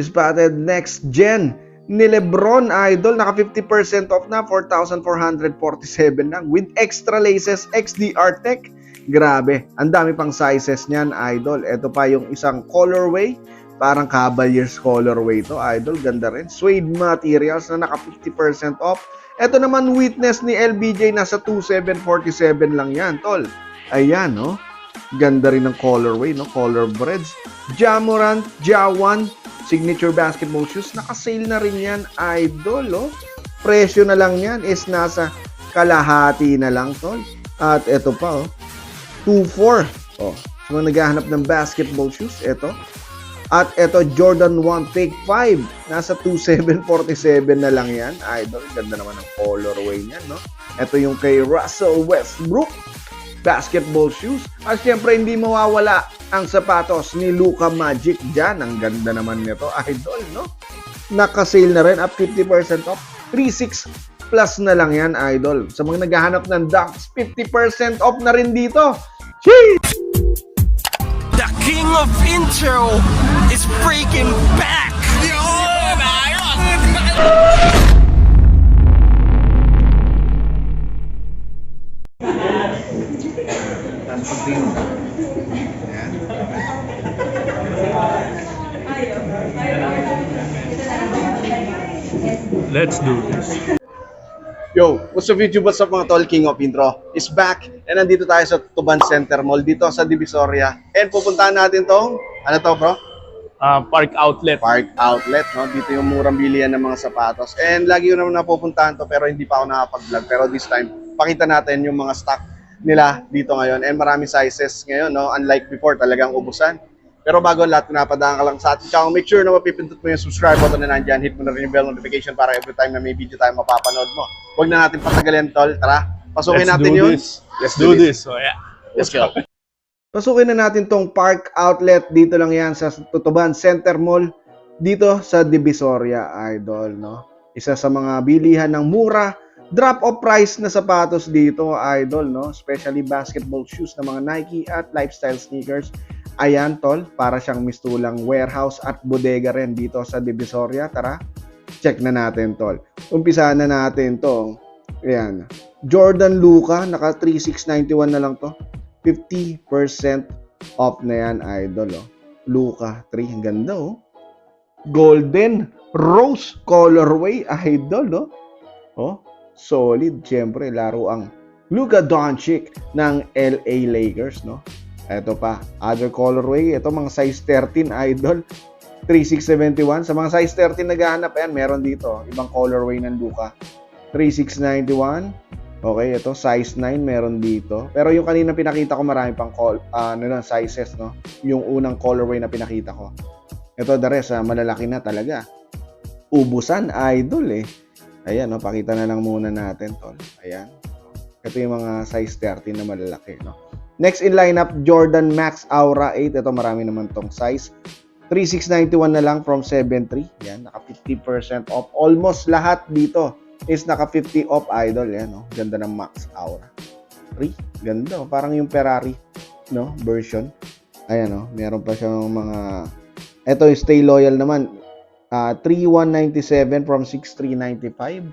Spotted next gen ni Lebron Idol. Naka 50% off na. 4,447 lang. With extra laces, XDR Tech. Grabe. Ang dami pang sizes niyan, Idol. Ito pa yung isang colorway. Parang Cavaliers colorway to, Idol. Ganda rin. Suede materials na naka 50% off. Ito naman witness ni LBJ nasa 2747 lang yan, tol. Ayan, no? Ganda rin ng colorway, no? Color breads. Jamorant, Jawan, signature basketball shoes. Naka-sale na rin yan, idol, oh. Presyo na lang yan is nasa kalahati na lang, tol. At ito pa, oh. 2-4. Oh. So, naghahanap ng basketball shoes, ito. At ito, Jordan 1 Take 5. Nasa 2747 na lang yan. Idol, ganda naman ng colorway niyan, no? Ito yung kay Russell Westbrook. Basketball shoes. At syempre, hindi mawawala ang sapatos ni Luka Magic dyan. Ang ganda naman nito, idol, no? Naka-sale na rin, up 50% off. 36 plus na lang yan, idol. Sa mga naghahanap ng dunks, 50% off na rin dito. Sheesh! The king of intro is freaking back! Let's do this. Yo, what's up YouTube? What's up mga tol? King of Intro is back and nandito tayo sa Tuban Center Mall dito sa Divisoria and pupuntahan natin tong ano to bro? Uh, park outlet. Park Outlet, no? Dito yung murang bilihan ng mga sapatos and lagi ko naman napupuntahan to pero hindi pa ako nakapag-vlog pero this time pakita natin yung mga stock nila dito ngayon and maraming sizes ngayon, no? Unlike before, talagang ubusan. Pero bago lahat, pinapadaan ka lang sa ating channel. Make sure na mapipindot mo yung subscribe button na nandyan. Hit mo na rin yung bell notification para every time na may video tayo mapapanood mo. Huwag na natin patagalin, tol. Tara, pasukin Let's natin do yun. this. Let's do this. So yeah. Let's go. Pasukin na natin tong Park Outlet. Dito lang yan sa Tutuban Center Mall. Dito sa Divisoria, Idol, no? Isa sa mga bilihan ng mura, drop-off price na sapatos dito, Idol, no? Especially basketball shoes na mga Nike at lifestyle sneakers. Ayan, tol, para siyang mistulang warehouse at bodega rin dito sa Divisoria. Tara, check na natin, tol. Umpisa na natin to. Ayan. Jordan Luca, naka 3691 na lang to. 50% off na yan, idol. Oh. Luca 3, ang ganda oh. Golden Rose Colorway, idol. Oh, oh solid. Siyempre, laro ang Luka Doncic ng LA Lakers, no? Ito pa, other colorway. Ito mga size 13, idol. 3671. Sa mga size 13 naghahanap, ayan, meron dito. Ibang colorway ng Luka. 3691. Okay, ito size 9 meron dito. Pero yung kanina pinakita ko marami pang col ah, ano na sizes, no? Yung unang colorway na pinakita ko. Ito the rest, ah, malalaki na talaga. Ubusan, idol eh. Ayan, no? pakita na lang muna natin, tol. Ayan. Ito yung mga size 13 na malalaki, no? Next in lineup, Jordan Max Aura 8. Ito marami naman tong size. 3691 na lang from 73. Yan, naka 50% off. Almost lahat dito is naka 50 off idol. Yan, no? Ganda ng Max Aura. 3. Ganda, oh. parang yung Ferrari, no? Version. Ayan, no? Meron pa siyang mga... Ito yung Stay Loyal naman. Ah, 3197 from 6395.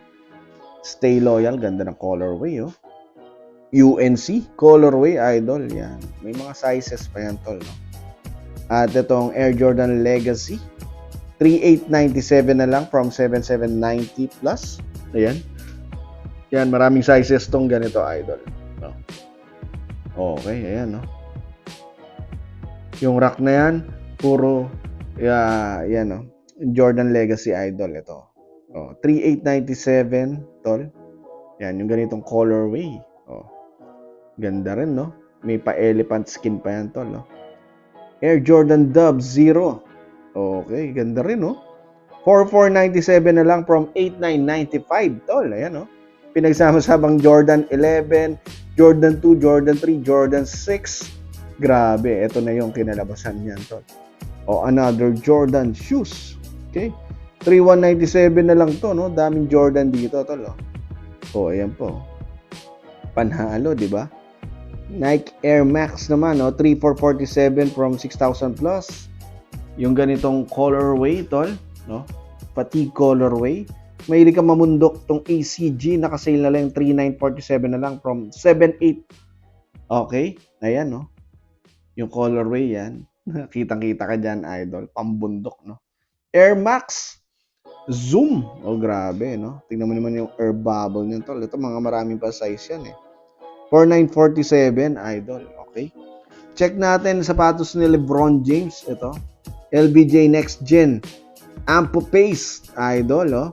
Stay Loyal. Ganda ng colorway, oh. UNC colorway idol yan may mga sizes pa yan tol no? at itong Air Jordan Legacy 3897 na lang from 7790 plus ayan yan maraming sizes tong ganito idol no? okay ayan no yung rack na yan puro yeah, yan no Jordan Legacy idol ito oh, 3897 tol yan yung ganitong colorway oh Ganda rin, no? May pa-elephant skin pa yan, tol, no? Air Jordan Dub Zero. Okay, ganda rin, no? 4497 na lang from 8995, tol. Ayan, no? Pinagsama-sabang Jordan 11, Jordan 2, Jordan 3, Jordan 6. Grabe, ito na yung kinalabasan niyan, tol. O, another Jordan shoes. Okay? 3197 na lang to, no? Daming Jordan dito, tol, oh. O, ayan po. Panhalo, di ba? Nike Air Max naman, no? 3447 from 6,000 plus. yung ganitong colorway, tol, no? Fatigue colorway. Mahilig ka mamundok tong ACG, nakasale na lang 3947 na lang from 78. Okay? Ayan, no? Yung colorway yan. Kitang-kita ka dyan, idol. Pambundok, no? Air Max Zoom. Oh, grabe, no? Tingnan mo naman yung air bubble niyan, tol. Ito, mga maraming pa size yan, eh. 4947, idol. Okay? Check natin sapatos ni LeBron James. Ito. LBJ Next Gen. Ampo Pace, idol, oh.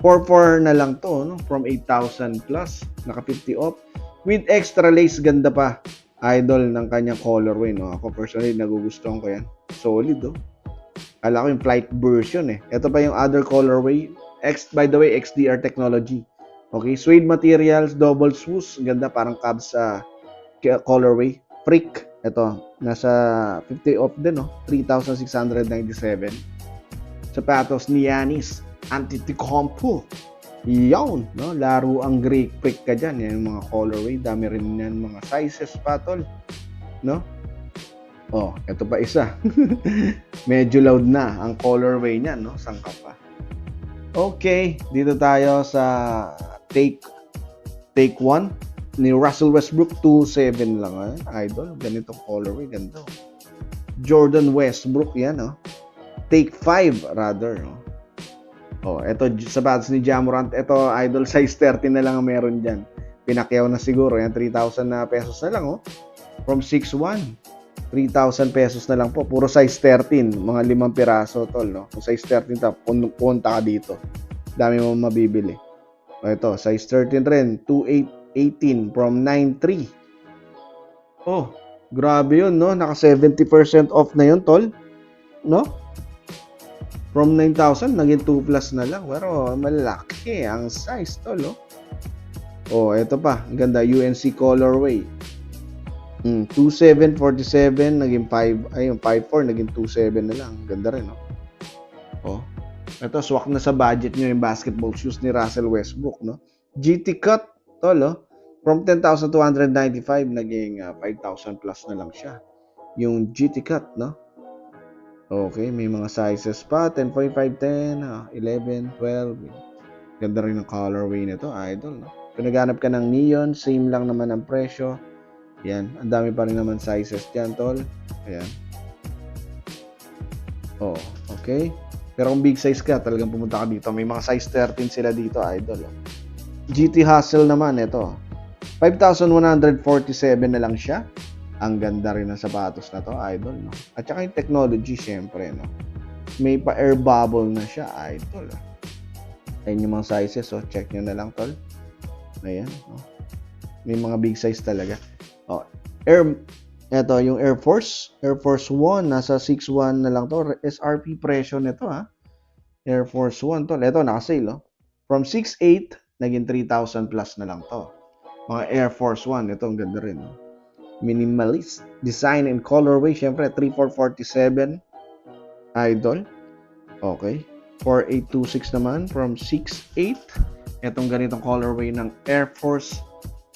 4-4 na lang to, no? From 8,000 plus. Naka 50 off. With extra lace, ganda pa. Idol ng kanyang colorway, no? Ako personally, nagugustuhan ko yan. Solid, oh. Kala ko yung flight version, eh. Ito pa yung other colorway. X, by the way, XDR technology. Okay, suede materials, double swoosh. Ganda, parang Cavs sa colorway. Freak. Ito, nasa 50 off din, no? 3,697. Sapatos ni Yanis. Antetokounmpo. Yawn, no? Laro ang Greek freak ka dyan. Yan yung mga colorway. Dami rin yan mga sizes pa, tol. No? Oh, ito pa isa. Medyo loud na ang colorway niya, no? Sangka pa. Okay, dito tayo sa take take 1 ni Russell Westbrook 2.7 lang ah. idol ganitong colorway ganda oh. Jordan Westbrook yan oh. take 5 rather oh. oh eto j- sapatos ni Jamorant eto idol size 30 na lang ang meron dyan pinakyaw na siguro yan 3,000 na pesos na lang oh from 6.1 3,000 pesos na lang po puro size 13 mga limang piraso tol no kung size 13 ta pun- punta ka dito dami mo mabibili o ito, size 13 rin. 2.818 from 9.3. Oh, grabe yun, no? Naka 70% off na yun, tol. No? From 9,000, naging 2 plus na lang. Pero malaki ang size, tol, no? Oh, ito pa. Ang ganda. UNC colorway. Hmm, 2747 naging 5 ayun 54 naging 27 na lang. Ganda rin, no? Oh. Ito, swak na sa budget nyo yung basketball shoes ni Russell Westbrook, no? GT Cut, tol, oh. From 10,295, naging ah, 5,000 plus na lang siya. Yung GT Cut, no? Okay, may mga sizes pa. 10.5, 10, ah, 11, 12. Ganda rin ng colorway nito, idol, no? Kung ka ng neon, same lang naman ang presyo. Yan, ang dami pa rin naman sizes dyan, tol. Ayan. Oh, okay. Pero kung big size ka, talagang pumunta ka dito. May mga size 13 sila dito, idol. oh. GT Hustle naman, ito. 5,147 na lang siya. Ang ganda rin ng sapatos na to, idol. No? At saka yung technology, syempre. No? May pa air bubble na siya, idol. oh. Ayun yung mga sizes, so check nyo na lang, tol. Ayan. No? May mga big size talaga. Oh, air, Ito, yung Air Force. Air Force 1, nasa 6.1 na lang to. SRP presyo nito, ha? Air Force 1 to. Ito, naka-sale, oh. From 6.8, naging 3,000 plus na lang to. Mga Air Force 1, ito, ang ganda rin, oh. Minimalist. Design and colorway, syempre, 3447. Idol. Okay. 4826 naman, from 6.8. Itong ganitong colorway ng Air Force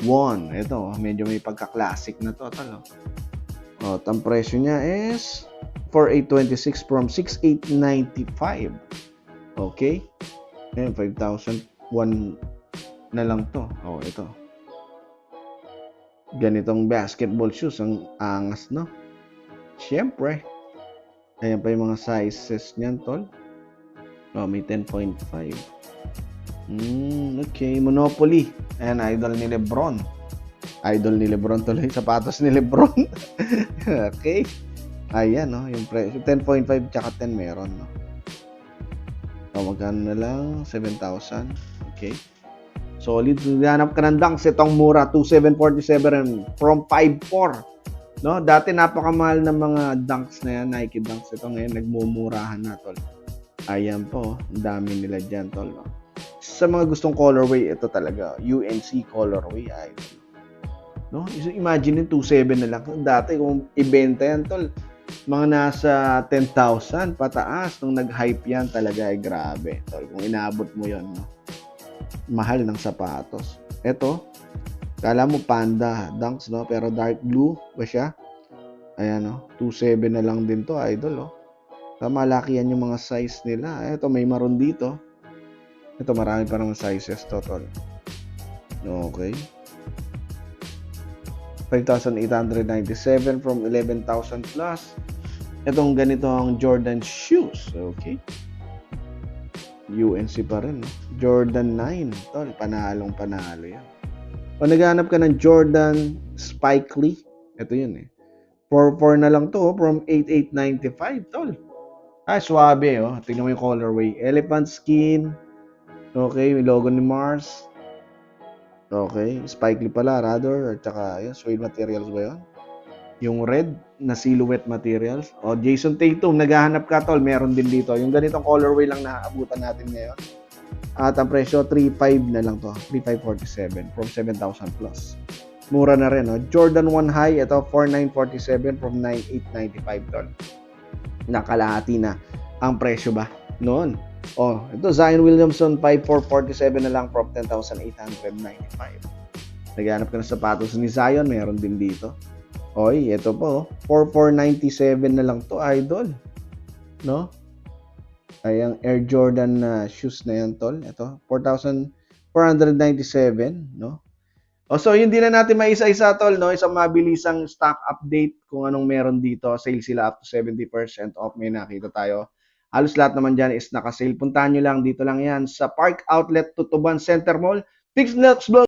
1. Ito, medyo may pagka-classic na to. Talo. O, ang presyo niya is 4,826 from 6,895. Okay? Ayan, 5,001 na lang to. Oh, ito. Ganitong basketball shoes. Ang angas, no? Siyempre. Ayan pa yung mga sizes niyan, tol. Oh, may 10.5. Mm, okay. Monopoly. Ayan, idol ni Lebron. Idol ni Lebron tuloy. Sapatos ni Lebron. okay. Ayan, no? Yung presyo. 10.5 tsaka 10 meron, no? O, magkano na lang? 7,000. Okay. Solid. Hanap ka ng dunks. Itong mura. 2,747 from 5,400. No? Dati napakamahal ng mga dunks na yan. Nike dunks. Ito ngayon, nagmumurahan na, tol. Ayan po. Ang dami nila dyan, tol. No? Sa mga gustong colorway, ito talaga. UNC colorway. Ay, no? Imagine yung 2.7 na lang. Dati kung ibenta yan, tol, mga nasa 10,000 pataas nung nag-hype yan talaga ay grabe. Tol, kung inabot mo yon no? mahal ng sapatos. Ito, kala mo panda dunks, no? Pero dark blue ba siya? Ayan, no? 2.7 na lang din to, idol, oh. Malaki yan yung mga size nila. Ito, may maroon dito. Ito, marami pa naman sizes to, tol. Okay. 5,897 from 11,000 plus. Itong ganito ang Jordan shoes. Okay. UNC pa rin. Jordan 9. Tol, panalong panalo yan. O naghanap ka ng Jordan Spike Lee. Ito yun eh. 4-4 na lang to oh, from 8895 tol. Ah, swabe oh. Tingnan mo yung colorway. Elephant skin. Okay, may logo ni Mars. Okay, Spike Lee pala, rather. At saka, yun, suede materials ba yun? Yung red na silhouette materials. O, Jason Tatum, naghahanap ka tol. Meron din dito. Yung ganitong colorway lang naaabutan natin ngayon. At ang presyo, 3.5 na lang to. 3.547 from 7,000 plus. Mura na rin, no? Jordan 1 High, ito 4,947 from 9,895 doll. Nakalahati na ang presyo ba noon. Oh, ito Zion Williamson 5,447 na lang from 10,895. Naghanap ka ng sapatos ni Zion, meron din dito. Oy, ito po, 4,497 na lang to, idol. No? Ay, ang Air Jordan na shoes na yan, tol. Ito, 4,497, no? O, so, hindi na natin maisa-isa, tol, no? Isang mabilisang stock update kung anong meron dito. Sale sila up to 70% off. May nakita tayo. Halos lahat naman dyan is nakasale. Puntahan nyo lang, dito lang yan sa Park Outlet Tutuban Center Mall. Fix Nuts Vlog.